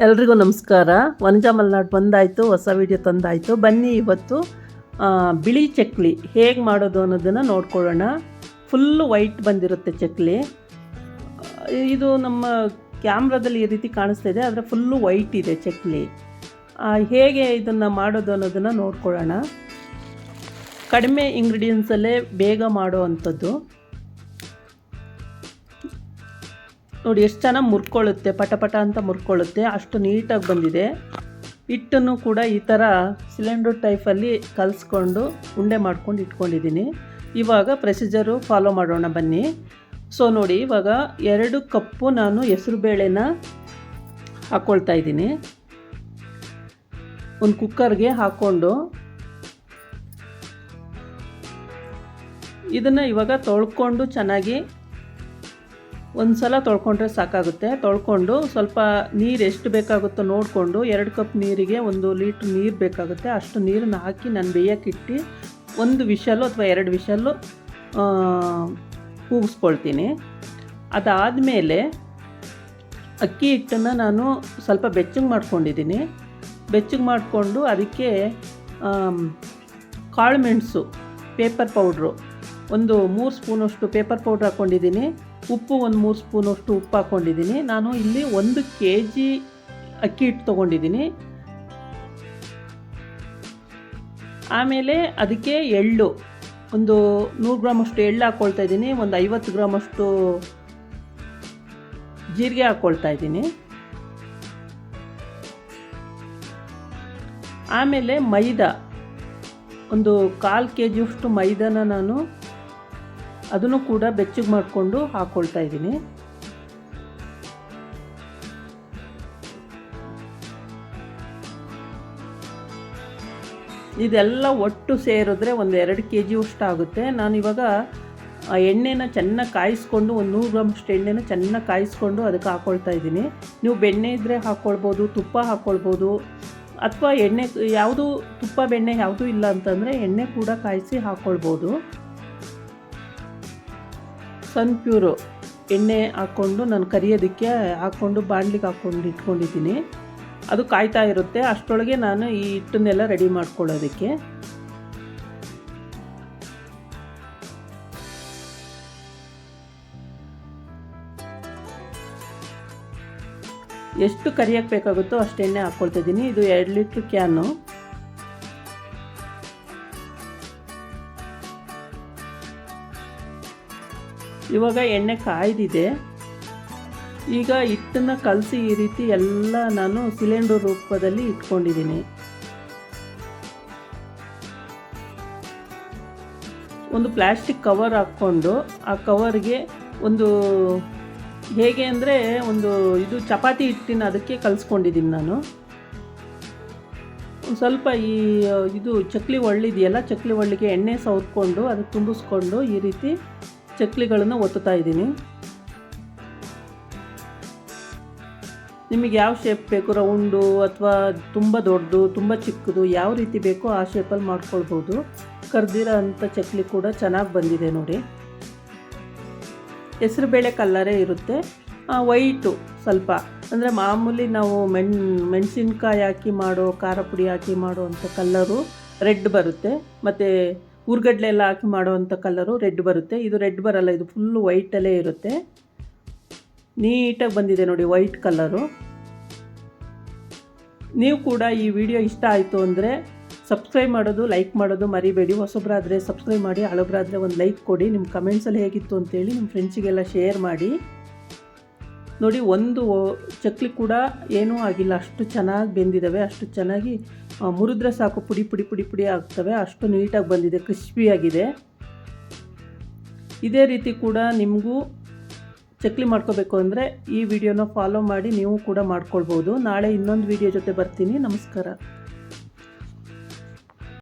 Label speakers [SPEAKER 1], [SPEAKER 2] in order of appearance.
[SPEAKER 1] ಎಲ್ರಿಗೂ ನಮಸ್ಕಾರ. ವನಜಾ ಮಲ್ನಾಡು ಬಂದಾಯಿತು, ಹೊಸ ವಿಡಿಯೋ ತಂದಾಯಿತು. ಬನ್ನಿ ಇವತ್ತು ಬಿಳಿ ಚಕ್ಲಿ. ಹೇಗೆ ಮಾಡೋದು ಅನ್ನೋದನ್ನು ನೋಡ್ಕೊಳ್ಳೋಣ. ಫುಲ್ಲು ವೈಟ್ ಬಂದಿರುತ್ತೆ ಚಕ್ಲಿ. ಇದು ನಮ್ಮ ಕ್ಯಾಮ್ರಾದಲ್ಲಿ ಈ ರೀತಿ ಕಾಣಿಸ್ತಾ ಇದೆ, ಆದರೆ ಫುಲ್ಲು ವೈಟ್ ಇದೆ ಚಕ್ಲಿ. ಹೇಗೆ ಇದನ್ನು ಮಾಡೋದು ಅನ್ನೋದನ್ನು ನೋಡ್ಕೊಳ್ಳೋಣ. ಕಡಿಮೆ ಇಂಗ್ರೀಡಿಯೆಂಟ್ಸಲ್ಲೇ ಬೇಗ ಮಾಡೋ ಅಂಥದ್ದು. ನೋಡಿ, ಎಷ್ಟು ಚೆನ್ನಾಗಿ ಮುರ್ಕೊಳ್ಳುತ್ತೆ, ಪಟ ಅಂತ ಮುರ್ಕೊಳ್ಳುತ್ತೆ, ಅಷ್ಟು ನೀಟಾಗಿ ಬಂದಿದೆ. ಹಿಟ್ಟನ್ನು ಕೂಡ ಈ ಥರ ಸಿಲಿಂಡರ್ ಟೈಪಲ್ಲಿ ಕಲಿಸ್ಕೊಂಡು ಉಂಡೆ ಮಾಡ್ಕೊಂಡು ಇಟ್ಕೊಂಡಿದ್ದೀನಿ. ಇವಾಗ ಪ್ರೊಸೀಜರು ಫಾಲೋ ಮಾಡೋಣ ಬನ್ನಿ. ಸೊ ನೋಡಿ, ಇವಾಗ ಎರಡು ಕಪ್ಪು ನಾನು ಹೆಸರು ಬೇಳೆನ ಹಾಕ್ಕೊಳ್ತಾ ಇದ್ದೀನಿ. ಒಂದು ಕುಕ್ಕರ್ಗೆ ಹಾಕ್ಕೊಂಡು ಇದನ್ನು ಇವಾಗ ತೊಳ್ಕೊಂಡು ಚೆನ್ನಾಗಿ ಒಂದು ಸಲ ತೊಳ್ಕೊಂಡ್ರೆ ಸಾಕಾಗುತ್ತೆ. ತೊಳ್ಕೊಂಡು ಸ್ವಲ್ಪ ನೀರು ಎಷ್ಟು ಬೇಕಾಗುತ್ತೋ ನೋಡಿಕೊಂಡು ಎರಡು ಕಪ್ ನೀರಿಗೆ ಒಂದು ಲೀಟ್ರ್ ನೀರು ಬೇಕಾಗುತ್ತೆ. ಅಷ್ಟು ನೀರನ್ನು ಹಾಕಿ ನಾನು ಬೇಯಕ್ಕಿಟ್ಟು ಒಂದು ವಿಷಲ್ಲು ಅಥವಾ ಎರಡು ವಿಷಲ್ಲು ಕೂಗಿಸ್ಕೊಳ್ತೀನಿ. ಅದಾದಮೇಲೆ ಅಕ್ಕಿ ಹಿಟ್ಟನ್ನು ನಾನು ಸ್ವಲ್ಪ ಬೆಚ್ಚಗೆ ಮಾಡ್ಕೊಂಡಿದ್ದೀನಿ. ಬೆಚ್ಚಗೆ ಮಾಡಿಕೊಂಡು ಅದಕ್ಕೆ ಕಾಳು ಮೆಣಸು, ಪೇಪರ್ ಪೌಡ್ರು. ಒಂದು ಮೂರು ಸ್ಪೂನಷ್ಟು ಪೇಪರ್ ಪೌಡ್ರ್ ಹಾಕ್ಕೊಂಡಿದ್ದೀನಿ ಉಪ್ಪು ಒಂದು ಮೂರು ಸ್ಪೂನಷ್ಟು ಉಪ್ಪು ಹಾಕ್ಕೊಂಡಿದ್ದೀನಿ ನಾನು ಇಲ್ಲಿ ಒಂದು ಕೆ ಜಿ ಅಕ್ಕಿ ಹಿಟ್ಟು ತೊಗೊಂಡಿದ್ದೀನಿ. ಆಮೇಲೆ ಅದಕ್ಕೆ ಎಳ್ಳು. ಒಂದು ನೂರು ಗ್ರಾಮಷ್ಟು ಎಳ್ಳು ಹಾಕ್ಕೊಳ್ತಾ ಇದ್ದೀನಿ. ಒಂದು ಐವತ್ತು ಗ್ರಾಮಷ್ಟು ಜೀರಿಗೆ ಹಾಕ್ಕೊಳ್ತಾ ಇದ್ದೀನಿ. ಆಮೇಲೆ ಮೈದಾ. ಒಂದು ಕಾಲು ಕೆ ಜಿಯಷ್ಟು ಮೈದಾನ ನಾನು ಅದನ್ನು ಕೂಡ ಬೆಚ್ಚಗೆ ಮಾಡಿಕೊಂಡು ಹಾಕ್ಕೊಳ್ತಾ ಇದ್ದೀನಿ. ಇದೆಲ್ಲ ಒಟ್ಟು ಸೇರಿದ್ರೆ ಒಂದು ಎರಡು ಕೆ ಜಿಯಷ್ಟು ಆಗುತ್ತೆ. ನಾನು ಇವಾಗ, ಆ, ಎಣ್ಣೆನ ಚೆನ್ನಾಗಿ ಕಾಯಿಸ್ಕೊಂಡು, ಒಂದು ನೂರು ಗ್ರಾಮಷ್ಟು ಎಣ್ಣೆನ ಚೆನ್ನಾಗಿ ಕಾಯಿಸ್ಕೊಂಡು ಅದಕ್ಕೆ ಹಾಕ್ಕೊಳ್ತಾ ಇದ್ದೀನಿ. ನೀವು ಬೆಣ್ಣೆ ಇದ್ದರೆ ಹಾಕ್ಕೊಳ್ಬೋದು ತುಪ್ಪ ಹಾಕ್ಕೊಳ್ಬೋದು ಅಥವಾ ಎಣ್ಣೆ, ಯಾವುದು ತುಪ್ಪ, ಬೆಣ್ಣೆ ಯಾವುದೂ ಇಲ್ಲ ಅಂತಂದರೆ ಎಣ್ಣೆ ಕೂಡ ಕಾಯಿಸಿ ಹಾಕ್ಕೊಳ್ಬೋದು ಸನ್ ಪ್ಯೂರು ಎಣ್ಣೆ ಹಾಕ್ಕೊಂಡು ನಾನು ಕರಿಯೋದಕ್ಕೆ ಹಾಕ್ಕೊಂಡು ಬಾಣ್ಲಿಗೆ ಹಾಕ್ಕೊಂಡು ಇಟ್ಕೊಂಡಿದ್ದೀನಿ. ಅದು ಕಾಯ್ತಾ ಇರುತ್ತೆ. ಅಷ್ಟರೊಳಗೆ ನಾನು ಈ ಹಿಟ್ಟನ್ನೆಲ್ಲ ರೆಡಿ ಮಾಡ್ಕೊಳ್ಳೋದಕ್ಕೆ. ಎಷ್ಟು ಕರಿಯಕ್ಕೆ ಬೇಕಾಗುತ್ತೋ ಅಷ್ಟು ಎಣ್ಣೆ ಹಾಕ್ಕೊಳ್ತಿದ್ದೀನಿ ಇದು ಎರಡು ಲೀಟ್ರ್ ಕ್ಯಾನು. ಇವಾಗ ಎಣ್ಣೆ ಕಾಯ್ದಿದೆ. ಈಗ ಹಿಟ್ಟನ್ನು ಕಲಸಿ ಈ ರೀತಿ ಎಲ್ಲ ನಾನು ಸಿಲಿಂಡರ್ ರೂಪದಲ್ಲಿ ಇಟ್ಕೊಂಡಿದ್ದೀನಿ. ಒಂದು ಪ್ಲಾಸ್ಟಿಕ್ ಕವರ್ ಹಾಕ್ಕೊಂಡು ಆ ಕವರ್ಗೆ ಒಂದು ಹೇಗೆ ಅಂದರೆ ಒಂದು ಇದು ಚಪಾತಿ ಹಿಟ್ಟಿನ ಅದಕ್ಕೆ ಕಲಿಸ್ಕೊಂಡಿದ್ದೀನಿ ನಾನು. ಸ್ವಲ್ಪ ಈ, ಇದು ಚಕ್ಲಿ ಒಳ್ಳಿದೆಯಲ್ಲ, ಚಕ್ಲಿ ಒಳ್ಳಿಗೆ ಎಣ್ಣೆ ಸವರ್ಕೊಂಡು ಅದಕ್ಕೆ ತುಂಬಿಸ್ಕೊಂಡು ಈ ರೀತಿ ಚಕ್ಲಿಗಳನ್ನು ಒತ್ತುತ್ತಾ ಇದ್ದೀನಿ. ನಿಮಗೆ ಯಾವ ಶೇಪ್ ಬೇಕು? ರೌಂಡು ಅಥವಾ ತುಂಬ ದೊಡ್ಡದು, ತುಂಬ ಚಿಕ್ಕದು, ಯಾವ ರೀತಿ ಬೇಕೋ ಆ ಶೇಪಲ್ಲಿ ಮಾಡ್ಕೊಳ್ಬೋದು. ಕರ್ದಿರೋ ಅಂಥ ಚಕ್ಲಿ ಕೂಡ ಚೆನ್ನಾಗಿ ಬಂದಿದೆ ನೋಡಿ. ಹೆಸರುಬೇಳೆ ಕಲ್ಲರೇ ಇರುತ್ತೆ. ವೈಟು ಸ್ವಲ್ಪ. ಅಂದರೆ ಮಾಮೂಲಿ ನಾವು ಮೆಣ್, ಮೆಣಸಿನ್ಕಾಯಿ ಹಾಕಿ ಮಾಡೋ, ಖಾರ ಪುಡಿ ಹಾಕಿ ಮಾಡೋ ಅಂಥ ಕಲ್ಲರು ರೆಡ್ ಬರುತ್ತೆ. ಮತ್ತು ಉರ್ಗಡ್ಲೆ ಎಲ್ಲ ಹಾಕಿ ಮಾಡುವಂಥ ಕಲರು ರೆಡ್ ಬರುತ್ತೆ. ಇದು ರೆಡ್ ಬರಲ್ಲ, ಇದು ಫುಲ್ಲು ವೈಟಲ್ಲೇ ಇರುತ್ತೆ. ನೀಟಾಗಿ ಬಂದಿದೆ ನೋಡಿ ವೈಟ್ ಕಲ್ಲರು ನೀವು ಕೂಡ ಈ ವಿಡಿಯೋ ಇಷ್ಟ ಆಯಿತು ಅಂದರೆ ಸಬ್ಸ್ಕ್ರೈಬ್ ಮಾಡೋದು ಲೈಕ್ ಮಾಡೋದು ಮರಿಬೇಡಿ. ಹೊಸಬ್ರಾದರೆ ಸಬ್ಸ್ಕ್ರೈಬ್ ಮಾಡಿ, ಹಳಬ್ರಾದರೆ ಒಂದು ಲೈಕ್ ಕೊಡಿ. ನಿಮ್ಮ ಕಮೆಂಟ್ಸಲ್ಲಿ ಹೇಗಿತ್ತು ಅಂತೇಳಿ ನಿಮ್ಮ ಫ್ರೆಂಡ್ಸಿಗೆಲ್ಲ ಶೇರ್ ಮಾಡಿ. ನೋಡಿ, ಒಂದು ಚಕ್ಲಿ ಕೂಡ ಏನೂ ಆಗಿಲ್ಲ. ಅಷ್ಟು ಚೆನ್ನಾಗಿ ಬೆಂದಿದ್ದಾವೆ ಅಷ್ಟು ಚೆನ್ನಾಗಿ ಮುರಿದ್ರೆ ಸಾಕು ಪುಡಿ ಪುಡಿ ಪುಡಿ ಪುಡಿ ಆಗ್ತವೆ. ಅಷ್ಟು ನೀಟಾಗಿ ಬಂದಿದೆ ಕ್ರಿಸ್ಪಿಯಾಗಿದೆ ಇದೇ ರೀತಿ ಕೂಡ ನಿಮಗೂ ಚಕ್ಲಿ ಮಾಡ್ಕೋಬೇಕು ಅಂದರೆ ಈ ವಿಡಿಯೋನ ಫಾಲೋ ಮಾಡಿ ನೀವು ಕೂಡ ಮಾಡ್ಕೊಳ್ಬೋದು. ನಾಳೆ ಇನ್ನೊಂದು ವಿಡಿಯೋ ಜೊತೆ ಬರ್ತೀನಿ. ನಮಸ್ಕಾರ.